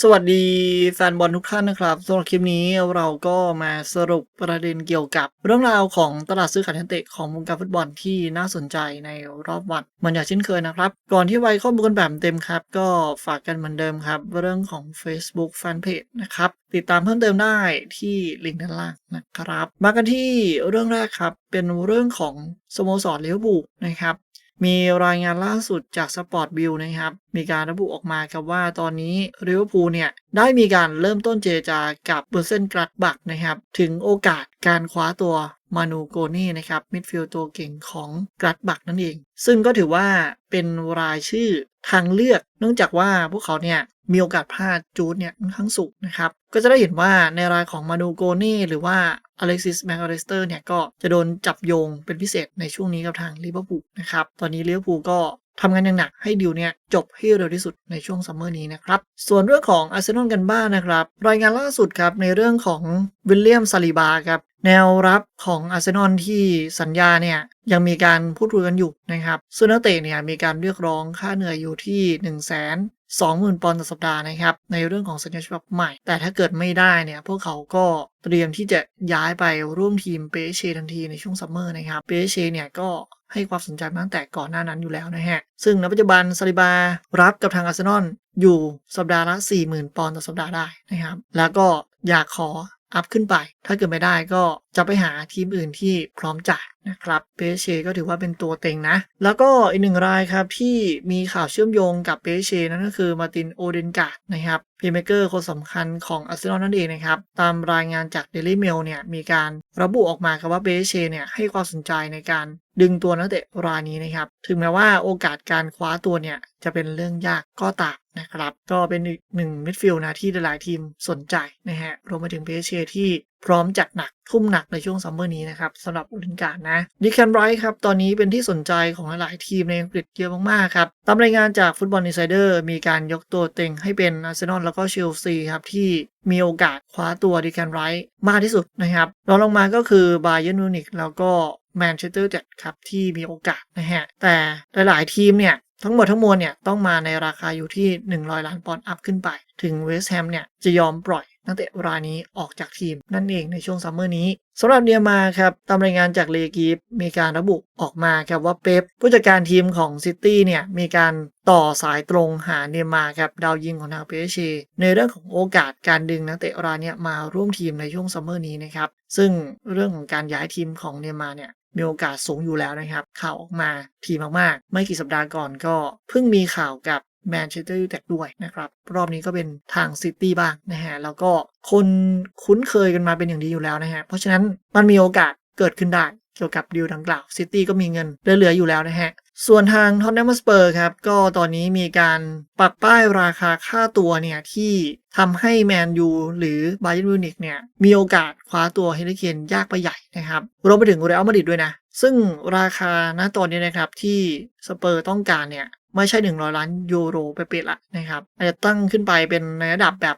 สวัสดีแฟนบอลทุกท่านนะครับสำหรับคลิปนี้เราก็มาสรุปประเด็นเกี่ยวกับ เรื่องราวของตลาดซื้อขายนักเตะของวงการฟุตบอลที่น่าสนใจในรอบวันเหมันอย่างเช่นเคยนะครับ ก่อนที่ไว้ข้อมูลกันแบบเต็มครับ ก็ฝากกันเหมือนเดิมครับ เรื่องของ Facebook Fanpage นะครับ ติดตามเพิ่มเติมได้ที่ลิงก์ด้านล่างนะครับ มากันที่เรื่องแรกครับเป็นเรื่องของสโมสรลิเวอร์พูนะครับ มีรายงานล่าสุดจากสปอร์ตบิลนะครับ มีการระบุออกมาครับว่าตอนนี้ลิเวอร์พูลเนี่ย ได้มีการเริ่มต้นเจรจากับเบอร์เซนกรัดบักนะครับ ถึงโอกาสการคว้าตัว มานูโกนี่นะครับมิดฟิลด์ตัวเก่งของกรัดบักนั่นเอง ซึ่งก็ถือว่าเป็นรายชื่อทางเลือก เนื่องจากว่าพวกเขาเนี่ยมีโอกาสพลาดจูดเนี่ยค่อนข้างสูงนะครับ ก็จะได้เห็นว่าในรายของมานูโกนี่หรือว่าอเล็กซิสแมคอริสเตอร์เนี่ยก็จะโดนจับโยงเป็นพิเศษในช่วงนี้กับทางลิเวอร์พูลนะครับ ตอนนี้ลิเวอร์พูลก็ ทำงานอย่างหนักให้ดิวเนี่ยจบให้เร็วที่สุดในช่วงซัมเมอร์นี้นะครับ ส่วนเรื่องของอาร์เซนอลกันบ้างนะครับ รายงานล่าสุดครับในเรื่องของวิลเลียมซาลิบาครับแนวรับของอาร์เซนอลที่สัญญาเนี่ยยังมีการพูดคุยกันอยู่นะครับซึ่งนักเตะเนี่ยมีการเรียกร้องค่าเหนื่อยอยู่ที่ 1 0 0 0 0แสน 20,000 ปอนด์ต่อสัปดาห์นะครับในเรื่องของสัญญาฉบับใหม่ แต่ถ้าเกิดไม่ได้เนี่ยพวกเขาก็เตรียมที่จะย้ายไปร่วมทีมเปเชทันทีในช่วงซัมเมอร์นะครับเปเชเนี่ยก็ให้ความสนใจมาตั้งแต่ก่อนหน้านั้นอยู่แล้วนะฮะ ซึ่งในปัจจุบันซาลิบารับกับทางอาร์เซนอลอยู่สัปดาห์ละ 40,000 ปอนด์ต่อสัปดาห์ได้นะครับ แล้วก็อยากขออัพขึ้นไป ถ้าเกิดไม่ได้ก็ จะไปหาทีมอื่นที่พร้อมจ่ายนะครับเปเชก็ถือว่าเป็นตัวเต็งนะ แล้วก็อีกหนึ่งรายครับที่มีข่าวเชื่อมโยงกับเปเชนั่นก็คือมาตินโอเดนการ์ดนะครับพีเมเกอร์คนสำคัญของอาร์เซนอลนั่นเองนะครับ ตามรายงานจาก Daily Mail เนี่ยมีการระบุออกมาครับว่าเปเชเนี่ยให้ความสนใจในการดึงตัวนักเตะรายนี้นะครับ ถึงแม้ว่าโอกาสการคว้าตัวเนี่ยจะเป็นเรื่องยากก็ตามนะครับ ก็เป็นอีกหนึ่งมิดฟิลด์นะที่หลายทีมสนใจนะฮะรวมไปถึงเปเชที่ พร้อมจัดหนักทุ่มหนักในช่วงซัมเมอร์นี้นะครับสำหรับอุลินการนะดิแคนไรท์ครับตอนนี้เป็นที่สนใจของหลาย ๆ ทีมในอังกฤษเยอะมาก ๆ ครับ ตามรายงานจากฟุตบอลอินไซเดอร์มีการยกตัวเต็งให้เป็นอาร์เซนอลแล้วก็เชลซีครับที่มีโอกาสคว้าตัวดิแคนไรท์มากที่สุดนะครับรองลงมาก็คือบาเยอร์นูนิกแล้วก็แมนเชสเตอร์เจ็ดครับที่มีโอกาสนะฮะแต่หลาย ๆ ทีมเนี่ยทั้งหมดทั้งมวลเนี่ยต้องมาในราคาอยู่ที่ 100 ล้านปอนด์อัพขึ้นไป ถึงเวสต์แฮมเนี่ยจะยอมปล่อย นักเตะรายนี้ออกจากทีมนั่นเองในช่วงซัมเมอร์นี้สำหรับเดียมาครับตามรายงานจากเลกีฟมีการระบุออกมาครับว่าเป๊ปผู้จัดการทีมของซิตี้เนี่ยมีการต่อสายตรงหาเนียมาครับดาวยิงของทางเปเชในเรื่องของโอกาสการดึงนักเตะรายนี้มาร่วมทีมในช่วงซัมเมอร์นี้นะครับซึ่งเรื่องของการย้ายทีมของเนียมาเนี่ยมีโอกาสสูงอยู่แล้วนะครับ ข่าวออกมาทีมากๆ ไม่กี่สัปดาห์ก่อนก็ เพิ่งมีข่าวกับ แมนเชสเตอร์ยูไนเต็ดด้วยนะครับ รอบนี้ก็เป็นทางซิตี้บ้างนะฮะ แล้วก็คนคุ้นเคยกันมาเป็นอย่างดีอยู่แล้วนะฮะ เพราะฉะนั้นมันมีโอกาสเกิดขึ้นได้เกี่ยวกับดีลดังกล่าวซิตี้ก็มีเงินเหลือๆอยู่แล้วนะฮะ ส่วนทางท็อตแนมสเปอร์ครับ ก็ตอนนี้มีการปักป้ายราคาค่าตัวเนี่ย ที่ทำให้แมนยูหรือบาเยร์นมิวนิกเนี่ย มีโอกาสคว้าตัวเฮลิเคนยากไปใหญ่นะครับรวมไปถึงเรอัลมาดริดด้วยนะ ซึ่งราคาณตอนนี้นะครับที่สเปอร์ต้องการเนี่ย ไม่ใช่ 100 ล้านยูโรไปเปละนะครับอาจจะตั้งขึ้นไปเป็นในระดับแบบ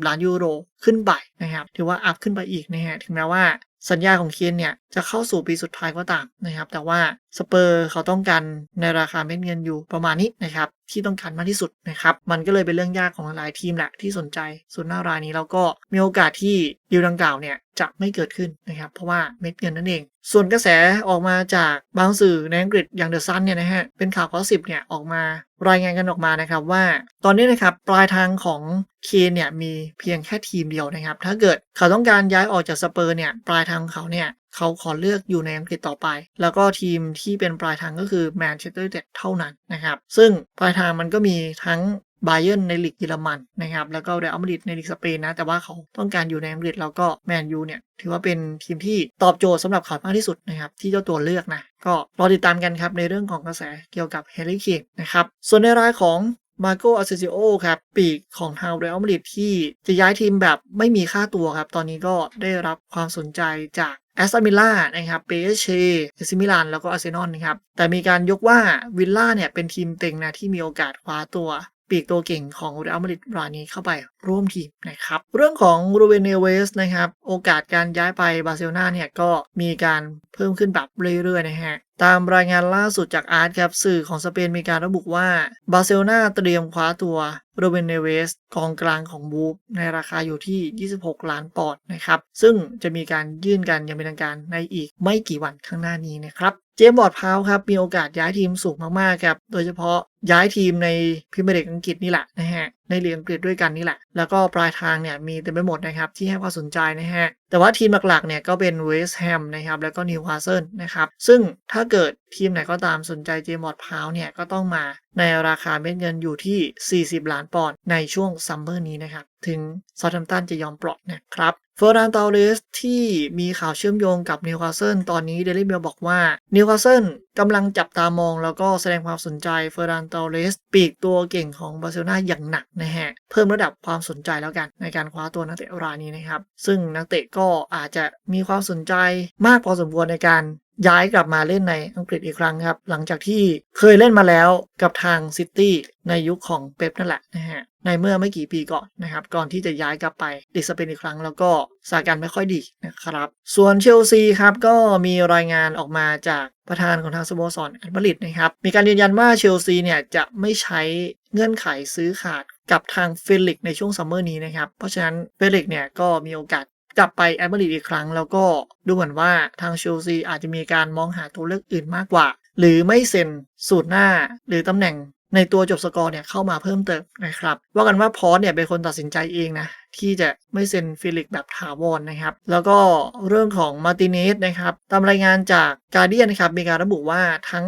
150 ล้านยูโรขึ้นไปนะครับ ถือว่าอัพขึ้นไปอีกนะฮะถึงแม้ว่าสัญญาของเคียนเนี่ยจะเข้าสู่ปีสุดท้ายก็ตามนะครับ แต่ว่าสเปอร์เขาต้องการในราคาเม็ดเงินอยู่ประมาณนี้นะครับที่ต้องการมากที่สุดนะครับ มันก็เลยเป็นเรื่องยากของหลายทีมแหละที่สนใจส่วนหน้ารายนี้เราก็มีโอกาสที่ดีลดังกล่าวเนี่ยจะไม่เกิดขึ้นนะครับ เพราะว่าเม็ดเงินนั่นเอง ส่วนกระแสออกมาจากบางสื่อในอังกฤษอย่างเดอะซันเนี่ยนะฮะเป็นข่าวข้อสิบเนี่ยออกมารายงานกันออกมานะครับว่า ตอนนี้นะครับปลายทางของเคนเนี่ยมีเพียงแค่ทีมเดียวนะครับ ถ้าเกิดเขาต้องการย้ายออกจากสเปอร์เนี่ยปลายทางของเขาเนี่ยเขาขอเลือกอยู่ในอังกฤษต่อไป แล้วก็ทีมที่เป็นปลายทางก็คือแมนเชสเตอร์ยูไนเต็ดเท่านั้นนะครับ ซึ่งปลายทางมันก็มีทั้ง บาเย r ร์นในลีกเยอรมันนะครับแล้วก็เรอัลมาดริดในลีกสเปนนะแต่ว่าเขาต้องการอยู่ในอังกฤษแล้วก็แมนยูเนี่ยถือว่าเป็นทีมที่ตอบโจทย์สำหรับเขามากที่สุดนะครับที่เจ้าตัวเลือกนะก็รอติดตามกันครับในเรื่องของกระแสเกี่ยวกับเฮลิเคนนะครับส่วนในรายของมาโกอาเซซิโอครับปีกของทางเรอัลมาดริดที่จะย้ายทีมแบบไม่มีค่าตัวครับ ตอนนี้ก็ได้รับความสนใจจากแอสตันวิลล่านะครับเปเชเอซิมิลาน แล้วก็อาร์เซนอลนะครับ แต่มีการยกว่าวิลล่าเนี่ยเป็นทีมเต็งนะที่มีโอกาสคว้าตัว ปีกตัวเก่งของเรอัลมาดริดรายนี้เข้าไปร่วมทีมนะครับ เรื่องของรูเวนเนเวสนะครับ โอกาสการย้ายไปบาร์เซโลนาเนี่ยก็มีการเพิ่มขึ้นแบบเรื่อยๆนะฮะ ตามรายงานล่าสุดจากอาร์ตครับสื่อของสเปนมีการระบุว่าบาร์เซโลนาเตรียมคว้าตัวโรเบนเนเวสกองกลางของบูฟในราคาอยู่ที่ 26 ล้านปอนด์นะครับ ซึ่งจะมีการยื่นกันอย่างเป็นทางการในอีกไม่กี่วันข้างหน้านี้นะครับ เจมส์บอร์ดพาวครับ มีโอกาสย้ายทีมสูงมากๆครับ โดยเฉพาะย้ายทีมในพรีเมียร์ลีกอังกฤษนี่แหละนะฮะ ในเลีกอังกฤษด้วยกันนี่แหละ แล้วก็ปลายทางเนี่ยมีเต็มไปหมดนะครับที่ให้ความสนใจนะฮะ แต่ว่าทีมหลักๆเนี่ยก็เป็นเวสต์แฮมนะครับแล้วก็นิวคาสเซิลนะครับ ซึ่งถ้าเกิดทีมไหนก็ตามสนใจเจมอดพาวเนี่ยก็ต้องมาในราคาเม็ดเงินอยู่ที่ 40 ล้านปอนด์ในช่วงซัมเมอร์นี้นะครับ ถึงซา u t แ a มตันจะยอมปล่อยนะครับเฟอร์นันตาเลสที่มีข่าวเชื่อมโยงกับนิวคาสเซิลตอนนี้เดลิเบลบอกว่านิวคาสเซิลกำลังจับตามองแล้วก็แสดงความสนใจเฟอร์นันตาเลสปีกตัวเก่งของบาร์เซโลนาอย่างหนักนะฮะ เพิ่มระดับความสนใจแล้วกันในการคว้าตัวนักเตะรายนี้นะครับ ซึ่งนักเตะก็อาจจะมีความสนใจมากพอสมควรในการ ย้ายกลับมาเล่นในอังกฤษอีกครั้งครับ หลังจากที่เคยเล่นมาแล้วกับทางซิตี้ในยุคของเป๊ปนั่นแหละนะฮะในเมื่อไม่กี่ปีก่อนนะครับ ก่อนที่จะย้ายกลับไปลีกสเปนอีกครั้งแล้วก็สถานการณ์ไม่ค่อยดีนะครับ ส่วนเชลซีครับ ก็มีรายงานออกมาจากประธานของทางสโมสรแอตมาริดนะครับ มีการยืนยันว่าเชลซีเนี่ยจะไม่ใช้เงื่อนไขซื้อขาดกับทางเฟลิกในช่วงซัมเมอร์นี้นะครับ เพราะฉะนั้นเฟลิกเนี่ยก็มีโอกาส กลับไปแอตมาริดอีกครั้ง แล้วก็ดูเหมือนว่าทางเชลซีอาจจะมีการมองหาตัวเลือกอื่นมากกว่า หรือไม่เซ็นสูตรหน้าหรือตำแหน่งในตัวจบสกอร์เนี่ยเข้ามาเพิ่มเติมนะครับ ว่ากันว่าพอสเนี่ยเป็นคนตัดสินใจเองนะ ที่จะไม่เซ็นฟิลิกแบบถาวรนะครับ แล้วก็เรื่องของมาร์ติเนสนะครับ ตามรายงานจากการเดียนนะครับ มีการระบุว่าทั้ง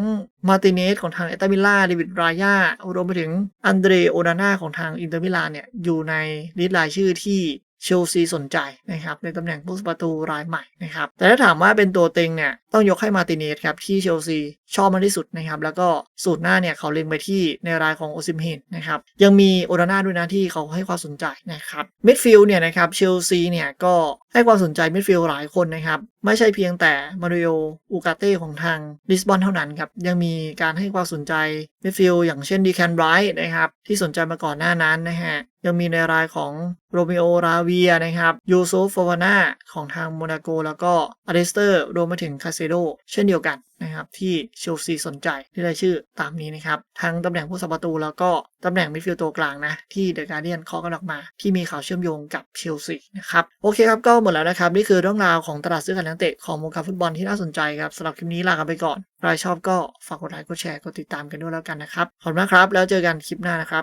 มาร์ติเนสของทางเอตามิล่าเดวิดรายารวมไปถึงอันเดรโอนาน่าของทางอินเตอร์มิลานเนี่ยอยู่ในลิสต์รายชื่อที่ เชลซีสนใจนะครับในตำแหน่งผู้สประตูรายใหม่นะครับแต่ถ้าถามว่าเป็นตัวเต็งเนี่ยต้องยกให้มาติเนสครับที่เชลซีชอบมากที่สุดนะครับแล้วก็สูตรหน้าเนี่ยเขาเล็งไปที่ในรายของโอซิมเฮนนะครับยังมีโอนาน่าด้วยนะที่เขาให้ความสนใจนะครับมิดฟิลด์เนี่ยนะครับเชลซีเนี่ยก็ให้ความสนใจมิดฟิลด์หลายคนนะครับ ไม่ใช่เพียงแต่มาริโออูกาเต้ของทางลิสบอนเท่านั้นครับ ยังมีการให้ความสนใจมิดฟิลด์อย่างเช่นดีแคนไรท์นะครับ ที่สนใจมาก่อนหน้านั้นนะฮะ ยังมีในรายของโรมิโอราเวียนะครับยูโซฟาวาน่าของทางโมนาโก แล้วก็อเดสเตอร์รวมไปถึงคาเซโดเช่นเดียวกันนะครับที่เชลซีสนใจที่ได้ชื่อตามนี้นะครับ ทั้งตำแหน่งผู้สัประตูแล้วก็ตำแหน่งมิดฟิลด์ตัวกลางนะ ที่เดอะการเดียนเคาะกันออกมา ที่มีข่าวเชื่อมโยงกับเชลซีนะครับ โอเคครับ ก็หมดแล้วนะครับ นี่คือเรื่องราวของตลาดซื้อขายนักเตะของวงการฟุตบอลที่น่าสนใจครับสำหรับคลิปนี้ลากันไปก่อนใครชอบก็ฝากกดไลค์กดแชร์กดติดตามกันด้วยแล้วกันนะครับขอบคุณมากครับ แล้วเจอกันคลิปหน้านะครับ